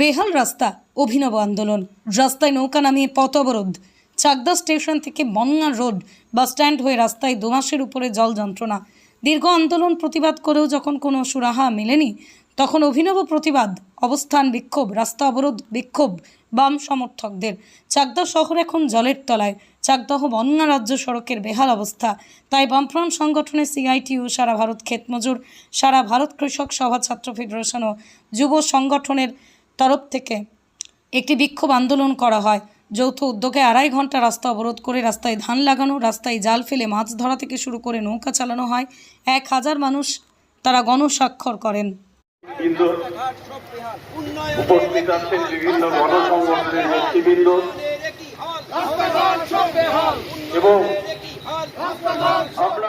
বেহাল রাস্তা, অভিনব আন্দোলন। রাস্তায় নৌকা নামিয়ে পথ অবরোধ। চাকদা স্টেশন থেকে বনগাঁ রোড, বাস স্ট্যান্ড হয়ে রাস্তায় দুমাসের উপরে জল যন্ত্রণা। দীর্ঘ আন্দোলন প্রতিবাদ করেও যখন কোনো সুরাহা মেলেনি, তখন অভিনব প্রতিবাদ, অবস্থান বিক্ষোভ, রাস্তা অবরোধ বিক্ষোভ, বাম সমর্থকদের। চাকদা শহর এখন জলের তলায়। চাকদাহ বন্যা রাজ্য সড়কের বেহাল অবস্থা। তাই বামফ্রন্ট সংগঠনের সিআইটিউ সারা ভারত ক্ষেতমজুর, সারা ভারত কৃষক সভা ছাত্র ফেডারেশন ও যুব সংগঠনের তরফ থেকে একটি বিক্ষোভ আন্দোলন করা হয়। যৌথ উদ্যোগে আড়াই ঘণ্টা রাস্তা অবরোধ করে রাস্তায় ধান লাগানো রাস্তায় জাল ফেলে মাছ ধরা থেকে শুরু করে নৌকা চালানো হয়। এক হাজার মানুষ তারা গণস্বাক্ষর করেন। উপস্থিত আছেন বিভিন্ন গণসংগঠনের নেতৃবৃন্দ এবং আমরা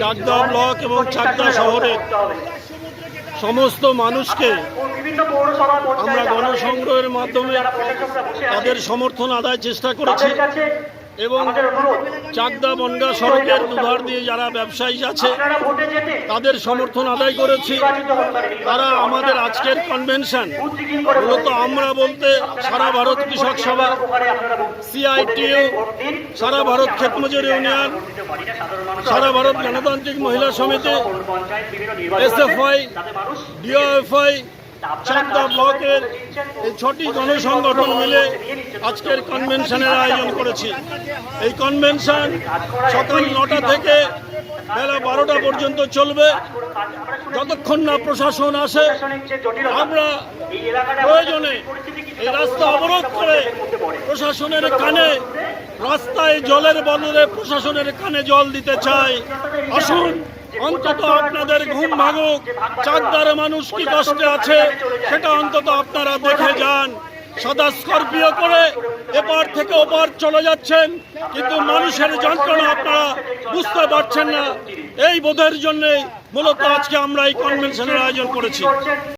চাকদা ব্লক এবং চাকদা শহরের সমস্ত মানুষকে আমরা গণসংগ্রহের মাধ্যমে তাদের সমর্থন আদায় চেষ্টা করেছি। এবং চাকদা বনগা সড়কের দুধার দিয়ে যারা ব্যবসায়ী আছে তাদের সমর্থন আদায় করেছি। তারা আমাদের আজকের কনভেনশন মূলত আমরা বলতে সারা ভারত কৃষক সভা সিআইটিউ সারা ভারত ক্ষেতমজুর ইউনিয়ন সারা ভারত গণতান্ত্রিক মহিলা সমিতি এসএফআই ডিওএফআই চাকদা ব্লকের এই ছটি গণসংগঠন মিলে আজকের কনভেনশনের আয়োজন করেছি। এই কনভেনশন সকাল নটা থেকে বেলা বারোটা পর্যন্ত চলবে। যতক্ষণ না প্রশাসন আসে আমরা প্রয়োজনে এই রাস্তা অবরোধ করে প্রশাসনের কানে রাস্তায় জলের বদলে প্রশাসনের কানে জল দিতে চাই। আসুন। অন্তত আপনাদের ঘুম ভাঙুক চাঁদদারে মানুষ কি কষ্টে আছে সেটা অন্তত আপনারা দেখে যান। সদা স্করপিও করে এপার থেকে ওপার চলে যাচ্ছেন কিন্তু মানুষের যন্ত্রণা আপনারা বুঝতে পারছেন না। এই বোধের জন্যে মূলত আজকে আমরা এই কনভেনশনের আয়োজন করেছি।